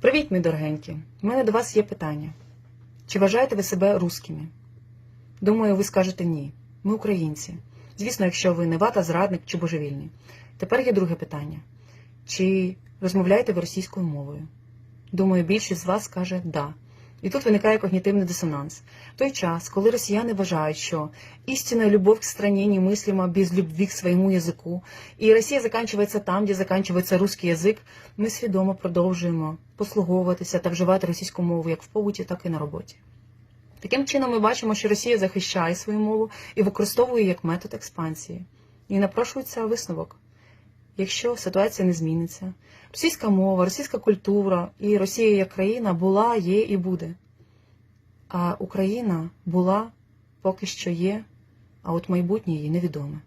Привіт, мій дорогенькі! У мене до вас є питання. Чи вважаєте ви себе рускими? Думаю, ви скажете ні. Ми українці. Звісно, якщо ви не вата, зрадник чи божевільні. Тепер є друге питання. Чи розмовляєте ви російською мовою? Думаю, більшість з вас скаже да. І тут виникає когнітивний дисонанс. Той час, коли росіяни вважають, що истинная любовь к стране немыслима без любви к своєму язику, і Росія заканчивается там, де заканчивается русский язик, ми свідомо продовжуємо послуговуватися та вживати російську мову як в побуті, так і на роботі. Таким чином, ми бачимо, що Росія захищає свою мову і використовує як метод експансії. І напрошується висновок. Якщо ситуація не зміниться, російська мова, російська культура і Росія як країна була, є і буде. А Україна була, поки що є, а от майбутнє її невідоме.